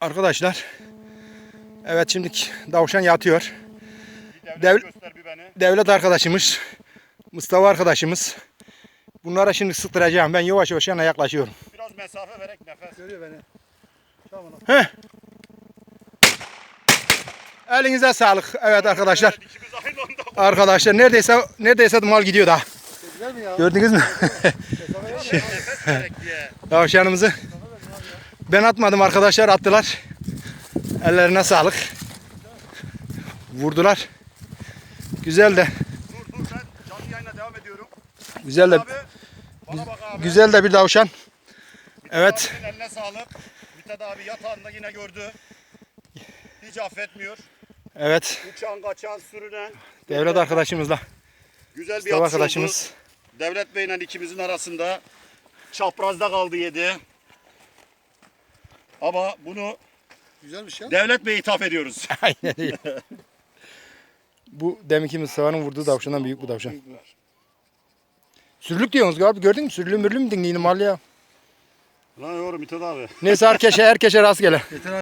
Arkadaşlar. Evet şimdi davşan yatıyor. Devlet Dev- göster bir beni. Devlet arkadaşımız. Mustafa arkadaşımız. Bunlara şimdi sıktıracağım. Ben yavaş yavaş yana yaklaşıyorum. Biraz mesafe vererek nefes. Görüyor beni. Tamam. Heh. Elinize sağlık. Evet arkadaşlar. Arkadaşlar neredeyse neredeyse mal gidiyor daha. Gördünüz mü? Tavşanımızı. Ben atmadım arkadaşlar attılar. Ellerine sağlık. Vurdular. Güzel de Dur dur ben canlı yayına devam ediyorum. güzel de Abi bana bak abi. güzel de bir tavşan. Evet. Abinin eline sağlık. Mithat abi yatağında yine gördü. Hiç affetmiyor. Evet. Uçan kaçan sürünen. Devlet arkadaşımızla. Güzel bir atış arkadaşımız. oldu. Devlet Bey'le ikimizin arasında çaprazda kaldı yedi. Ama bunu Güzelmiş ya. Devlet Bey'e ithaf ediyoruz. Aynen öyle. Bu deminki Mustafa'nın vurduğu tavşandan büyük bu tavşan. Sürülük diyorsunuz abi gördün mü? Sürülü mürlü mü dinleyin mal ya. Lan yorum Mithat abi. Neyse herkese herkese rast gele.